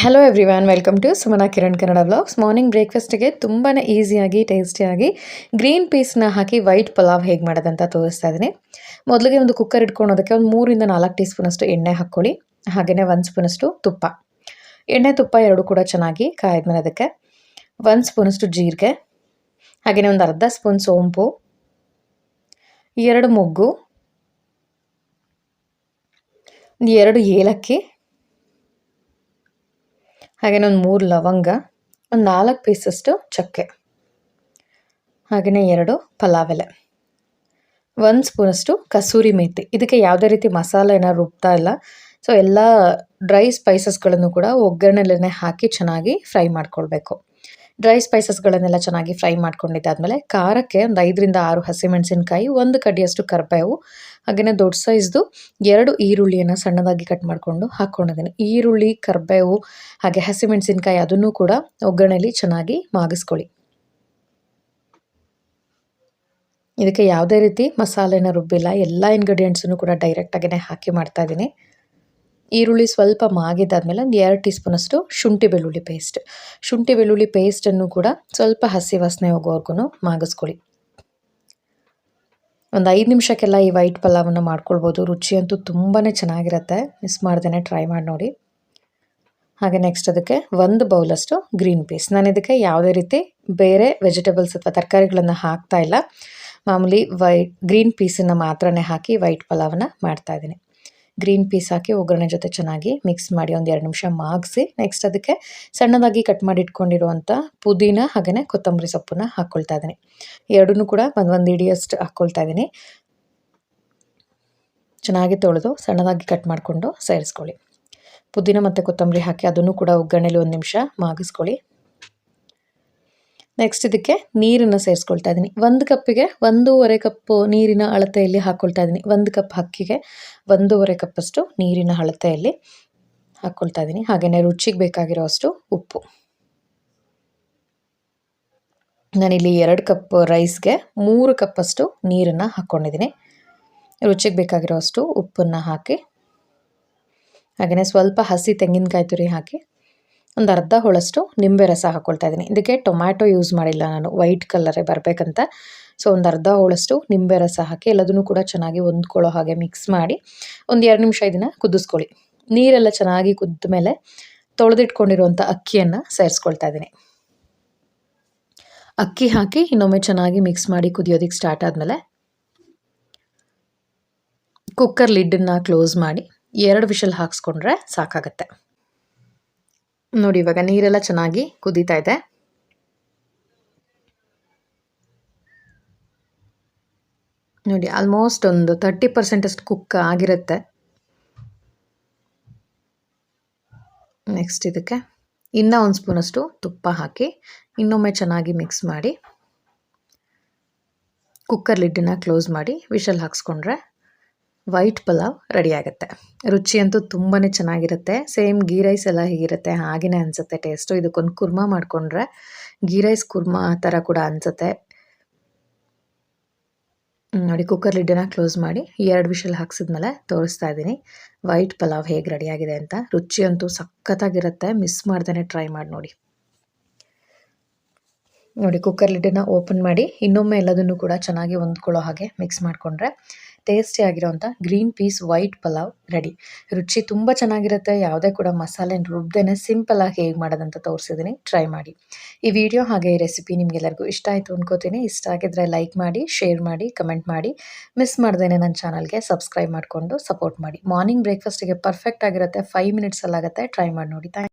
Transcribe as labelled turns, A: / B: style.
A: Hello everyone welcome to Sumana Kiran Kannada blogs morning ಬ್ರೇಕ್ಫಾಸ್ಟ್ಗೆ ತುಂಬಾ ಈಸಿಯಾಗಿ ಟೇಸ್ಟಿಯಾಗಿ ಗ್ರೀನ್ ಪೀಸ್ನ ಹಾಕಿ ವೈಟ್ ಪಲಾವ್ ಹೇಗೆ ಮಾಡೋದಂತ ತೋರಿಸ್ತಾ ಇದ್ದೀನಿ. ಮೊದಲಿಗೆ ಒಂದು ಕುಕ್ಕರ್ ಇಟ್ಕೊಳೋದಕ್ಕೆ ಒಂದು ಮೂರಿಂದ ನಾಲ್ಕು ಟೀ ಸ್ಪೂನಷ್ಟು ಎಣ್ಣೆ ಹಾಕ್ಕೊಳ್ಳಿ. ಹಾಗೆಯೇ ಒಂದು ಸ್ಪೂನಷ್ಟು ತುಪ್ಪ. ಎಣ್ಣೆ, ತುಪ್ಪ ಎರಡು ಕೂಡ ಚೆನ್ನಾಗಿ ಕಾಯಿದ್ಮೇಲೆ ಅದಕ್ಕೆ ಒಂದು ಸ್ಪೂನಷ್ಟು ಜೀರಿಗೆ. ಹಾಗೆಯೇ ಒಂದು ಅರ್ಧ ಸ್ಪೂನ್ ಸೋಂಪು. ಎರಡು ಮೊಗ್ಗು. ಎರಡು ಏಲಕ್ಕಿ. ಹಾಗೆಯೇ ಒಂದು ಮೂರು ಲವಂಗ, ಒಂದು ನಾಲ್ಕು ಪೀಸಷ್ಟು ಚಕ್ಕೆ ಹಾಗೆಯೇ ಎರಡು ಪಲಾವ್ ಎಲೆ ಒಂದು ಸ್ಪೂನಷ್ಟು ಕಸೂರಿ ಮೇಥಿ ಇದಕ್ಕೆ ಯಾವುದೇ ರೀತಿ ಮಸಾಲೆ ಏನಾದ್ರು ರುಬ್ತಾ ಇಲ್ಲ. ಸೊ ಎಲ್ಲ ಡ್ರೈ ಸ್ಪೈಸಸ್ಗಳನ್ನು ಕೂಡ ಒಗ್ಗರಣೆಲೇ ಹಾಕಿ ಚೆನ್ನಾಗಿ ಫ್ರೈ ಮಾಡ್ಕೊಳ್ಬೇಕು. ಡ್ರೈ ಸ್ಪೈಸಸ್ಗಳನ್ನೆಲ್ಲ ಚೆನ್ನಾಗಿ ಫ್ರೈ ಮಾಡ್ಕೊಂಡಿದ್ದಾದಮೇಲೆ ಖಾರಕ್ಕೆ ಒಂದು ಐದರಿಂದ ಆರು ಹಸಿಮೆಣಸಿನಕಾಯಿ, ಒಂದು ಕಡಿಯಷ್ಟು ಕರ್ಬೇವು ಹಾಗೆಯೇ ದೊಡ್ಡ ಸೈಜ್ದು ಎರಡು ಈರುಳ್ಳಿಯನ್ನು ಸಣ್ಣದಾಗಿ ಕಟ್ ಮಾಡಿಕೊಂಡು ಹಾಕ್ಕೊಂಡಿದ್ದೀನಿ. ಈರುಳ್ಳಿ, ಕರ್ಬೇವು, ಹಾಗೆ ಹಸಿಮೆಣಸಿನ್ಕಾಯಿ ಅದನ್ನು ಕೂಡ ಒಗ್ಗರಣೆಯಲ್ಲಿ ಚೆನ್ನಾಗಿ ಮಾಗಿಸ್ಕೊಳ್ಳಿ. ಇದಕ್ಕೆ ಯಾವುದೇ ರೀತಿ ಮಸಾಲೆನ ರುಬ್ಬಿಲ್ಲ, ಎಲ್ಲ ಇಂಗ್ರೀಡಿಯೆಂಟ್ಸನ್ನು ಕೂಡ ಡೈರೆಕ್ಟಾಗಿಯೇ ಹಾಕಿ ಮಾಡ್ತಾ ಇದ್ದೀನಿ. ಈರುಳ್ಳಿ ಸ್ವಲ್ಪ ಮಾಗಿದಾದ್ಮೇಲೆ ಒಂದು ಎರಡು ಟೀ ಸ್ಪೂನಷ್ಟು ಶುಂಠಿ ಬೆಳ್ಳುಳ್ಳಿ ಪೇಸ್ಟ್ ಶುಂಠಿ ಬೆಳ್ಳುಳ್ಳಿ ಪೇಸ್ಟನ್ನು ಕೂಡ ಸ್ವಲ್ಪ ಹಸಿ ವಾಸನೆ ಹೋಗೋವರೆಗೂ ಮಾಗಿಸ್ಕೊಳ್ಳಿ. ಒಂದು ಐದು ನಿಮಿಷಕ್ಕೆಲ್ಲ ಈ ವೈಟ್ ಪಲಾವನ್ನು ಮಾಡ್ಕೊಳ್ಬೋದು. ರುಚಿ ಅಂತೂ ತುಂಬಾ ಚೆನ್ನಾಗಿರುತ್ತೆ. ಮಿಸ್ ಮಾಡ್ದೇ ಟ್ರೈ ಮಾಡಿ ನೋಡಿ. ಹಾಗೆ ನೆಕ್ಸ್ಟ್ ಅದಕ್ಕೆ ಒಂದು ಬೌಲಷ್ಟು ಗ್ರೀನ್ ಪೀಸ್ ನಾನು ಇದಕ್ಕೆ ಯಾವುದೇ ರೀತಿ ಬೇರೆ ವೆಜಿಟೇಬಲ್ಸ್ ಅಥವಾ ತರಕಾರಿಗಳನ್ನು ಹಾಕ್ತಾ ಇಲ್ಲ. ಮಾಮೂಲಿ ವೈಟ್ ಗ್ರೀನ್ ಪೀಸನ್ನು ಮಾತ್ರನೇ ಹಾಕಿ ವೈಟ್ ಪಲಾವನ್ನು ಮಾಡ್ತಾ ಇದ್ದೀನಿ. ಗ್ರೀನ್ ಪೀಸ್ ಹಾಕಿ ಒಗ್ಗರಣೆ ಜೊತೆ ಚೆನ್ನಾಗಿ ಮಿಕ್ಸ್ ಮಾಡಿ ಒಂದು ಎರಡು ನಿಮಿಷ ಮಾಗಿಸಿ ನೆಕ್ಸ್ಟ್ ಅದಕ್ಕೆ ಸಣ್ಣದಾಗಿ ಕಟ್ ಮಾಡಿ ಇಟ್ಕೊಂಡಿರುವಂಥ ಪುದೀನ ಹಾಗೆಯೇ ಕೊತ್ತಂಬರಿ ಸೊಪ್ಪನ್ನ ಹಾಕ್ಕೊಳ್ತಾ ಇದ್ದೀನಿ. ಎರಡೂ ಕೂಡ ಒಂದು ಒಂದು ಇಡಿಯಷ್ಟು ಹಾಕ್ಕೊಳ್ತಾ ಇದ್ದೀನಿ. ಚೆನ್ನಾಗಿ ತೊಳೆದು ಸಣ್ಣದಾಗಿ ಕಟ್ ಮಾಡಿಕೊಂಡು ಸೇರಿಸ್ಕೊಳ್ಳಿ. ಪುದೀನ ಮತ್ತು ಕೊತ್ತಂಬರಿ ಹಾಕಿ ಅದನ್ನು ಕೂಡ ಒಗ್ಗರಣೆಲಿ ಒಂದು ನಿಮಿಷ ಮಾಗಿಸ್ಕೊಳ್ಳಿ. ನೆಕ್ಸ್ಟ್ ಇದಕ್ಕೆ ನೀರನ್ನು ಸೇರಿಸ್ಕೊಳ್ತಾ ಇದ್ದೀನಿ ಒಂದು ಕಪ್ಪಿಗೆ ಒಂದೂವರೆ ಕಪ್ಪು ನೀರಿನ ಅಳತೆಯಲ್ಲಿ ಹಾಕ್ಕೊಳ್ತಾ ಇದ್ದೀನಿ ಒಂದು ಕಪ್ ಅಕ್ಕಿಗೆ ಒಂದೂವರೆ ಕಪ್ಪಷ್ಟು ನೀರಿನ ಅಳತೆಯಲ್ಲಿ ಹಾಕ್ಕೊಳ್ತಾ ಇದ್ದೀನಿ ಹಾಗೆಯೇ ರುಚಿಗೆ ಬೇಕಾಗಿರೋ ಅಷ್ಟು ಉಪ್ಪು. ನಾನಿಲ್ಲಿ ಎರಡು ಕಪ್ ರೈಸ್ಗೆ ಮೂರು ಕಪ್ಪಷ್ಟು ನೀರನ್ನು ಹಾಕ್ಕೊಂಡಿದ್ದೀನಿ ರುಚಿಗೆ ಬೇಕಾಗಿರೋ ಅಷ್ಟು ಉಪ್ಪನ್ನು ಹಾಕಿ ಹಾಗೆಯೇ ಸ್ವಲ್ಪ ಹಸಿ ತೆಂಗಿನಕಾಯಿ ತುರಿ ಹಾಕಿ ಒಂದು ಅರ್ಧ ಹೋಳಷ್ಟು ನಿಂಬೆ ರಸ ಹಾಕ್ಕೊಳ್ತಾ ಇದ್ದೀನಿ. ಇದಕ್ಕೆ ಟೊಮ್ಯಾಟೊ ಯೂಸ್ ಮಾಡಿಲ್ಲ ನಾನು. ವೈಟ್ ಕಲರೇ ಬರಬೇಕಂತ. ಸೊ, ಒಂದು ಅರ್ಧ ಹೋಳಷ್ಟು ನಿಂಬೆ ರಸ ಹಾಕಿ ಎಲ್ಲದನ್ನು ಕೂಡ ಚೆನ್ನಾಗಿ ಹೊಂದ್ಕೊಳ್ಳೋ ಹಾಗೆ ಮಿಕ್ಸ್ ಮಾಡಿ ಒಂದು ಎರಡು ನಿಮಿಷ ಇದನ್ನು ಕುದಿಸ್ಕೊಳ್ಳಿ. ನೀರೆಲ್ಲ ಚೆನ್ನಾಗಿ ಕುದ್ದ ಮೇಲೆ ತೊಳೆದಿಟ್ಕೊಂಡಿರುವಂಥ ಅಕ್ಕಿಯನ್ನು ಸೇರಿಸ್ಕೊಳ್ತಾ ಇದ್ದೀನಿ. ಅಕ್ಕಿ ಹಾಕಿ ಇನ್ನೊಮ್ಮೆ ಚೆನ್ನಾಗಿ ಮಿಕ್ಸ್ ಮಾಡಿ ಕುದಿಯೋದಕ್ಕೆ ಸ್ಟಾರ್ಟ್ ಆದಮೇಲೆ ಕುಕ್ಕರ್ ಲಿಡ್ಡನ್ನು ಕ್ಲೋಸ್ ಮಾಡಿ ಎರಡು ವಿಷಲ್ ಹಾಕ್ಸ್ಕೊಂಡ್ರೆ ಸಾಕಾಗತ್ತೆ. ನೋಡಿ, ಇವಾಗ ನೀರೆಲ್ಲ ಚೆನ್ನಾಗಿ ಕುದೀತಾ ಇದೆ. ನೋಡಿ ಆಲ್ಮೋಸ್ಟ್ ಒಂದು ತರ್ಟಿ ಪರ್ಸೆಂಟ್ ಅಷ್ಟು ಕುಕ್ ಆಗಿರುತ್ತೆ. ನೆಕ್ಸ್ಟ್ ಇದಕ್ಕೆ ಇನ್ನೂ ಒಂದು ಸ್ಪೂನಷ್ಟು ತುಪ್ಪ ಹಾಕಿ, ಇನ್ನೊಮ್ಮೆ ಚೆನ್ನಾಗಿ ಮಿಕ್ಸ್ ಮಾಡಿ ಕುಕ್ಕರ್ ಲಿಡ್ಡನ್ನ ಕ್ಲೋಸ್ ಮಾಡಿ, ವಿಷಲ್ ಹಾಕ್ಸ್ಕೊಂಡ್ರೆ ವೈಟ್ ಪಲಾವ್ ರೆಡಿ ಆಗುತ್ತೆ ರುಚಿ ಅಂತೂ ತುಂಬಾ ಚೆನ್ನಾಗಿರುತ್ತೆ. ಸೇಮ್ ಗೀ ರೈಸ್ ಎಲ್ಲ ಹೀಗಿರುತ್ತೆ ಹಾಗೆಯೇ ಅನಿಸುತ್ತೆ ಟೇಸ್ಟು. ಇದಕ್ಕೊಂದು ಕುರ್ಮಾ ಮಾಡಿಕೊಂಡ್ರೆ ಗೀ ರೈಸ್ ಕುರ್ಮಾ ಆ ಥರ ಕೂಡ ಅನಿಸುತ್ತೆ. ನೋಡಿ ಕುಕ್ಕರ್ ಲಿಡ್ಡನ್ನ ಕ್ಲೋಸ್ ಮಾಡಿ ಎರಡು ವಿಷಲ್ ಹಾಕ್ಸಿದ್ಮೇಲೆ ತೋರಿಸ್ತಾ ಇದ್ದೀನಿ. ವೈಟ್ ಪಲಾವ್ ಹೇಗೆ ರೆಡಿಯಾಗಿದೆ ಅಂತ. ರುಚಿ ಅಂತೂ ಸಖತ್ತಾಗಿರುತ್ತೆ. ಮಿಸ್ ಮಾಡ್ದೇ ಟ್ರೈ ಮಾಡಿ ನೋಡಿ. ನೋಡಿ ಕುಕ್ಕರ್ ಲಿಡ್ಡನ್ನ ಓಪನ್ ಮಾಡಿ, ಇನ್ನೊಮ್ಮೆ ಎಲ್ಲದನ್ನು ಕೂಡ ಚೆನ್ನಾಗಿ ಹೊಂದ್ಕೊಳ್ಳೋ ಹಾಗೆ ಮಿಕ್ಸ್ ಮಾಡಿಕೊಂಡ್ರೆ ಟೇಸ್ಟಿ ಆಗಿರೋಂಥ green peas white pulao ready ರುಚಿ ತುಂಬ ಚೆನ್ನಾಗಿರುತ್ತೆ. ಯಾವುದೇ ಕೂಡ ಮಸಾಲೆ ರುಬ್ದೇನೆ ಸಿಂಪಲಾಗಿ ಹೇಗೆ ಮಾಡೋದಂತ ತೋರಿಸಿದ್ದೀನಿ. ಟ್ರೈ ಮಾಡಿ. ಈ ವಿಡಿಯೋ ಹಾಗೆ ಈ ರೆಸಿಪಿ ನಿಮಗೆಲ್ಲರಿಗೂ ಇಷ್ಟ ಆಯಿತು ಅನ್ಕೋತೀನಿ. ಇಷ್ಟ ಆಗಿದ್ರೆ ಲೈಕ್ ಮಾಡಿ ಶೇರ್ ಮಾಡಿ ಕಮೆಂಟ್ ಮಾಡಿ. ಮಿಸ್ ಮಾಡ್ದೇನೆ ನನ್ನ ಚಾನಲ್ಗೆ ಸಬ್ಸ್ಕ್ರೈಬ್ ಮಾಡಿಕೊಂಡು ಸಪೋರ್ಟ್ ಮಾಡಿ. ಮಾರ್ನಿಂಗ್ ಬ್ರೇಕ್ಫಾಸ್ಟಿಗೆ ಪರ್ಫೆಕ್ಟ್ ಆಗಿರುತ್ತೆ. ಫೈವ್ ಮಿನಿಟ್ಸಲ್ಲಾಗುತ್ತೆ ಟ್ರೈ ಮಾಡಿ ನೋಡಿ. ಥ್ಯಾಂಕ್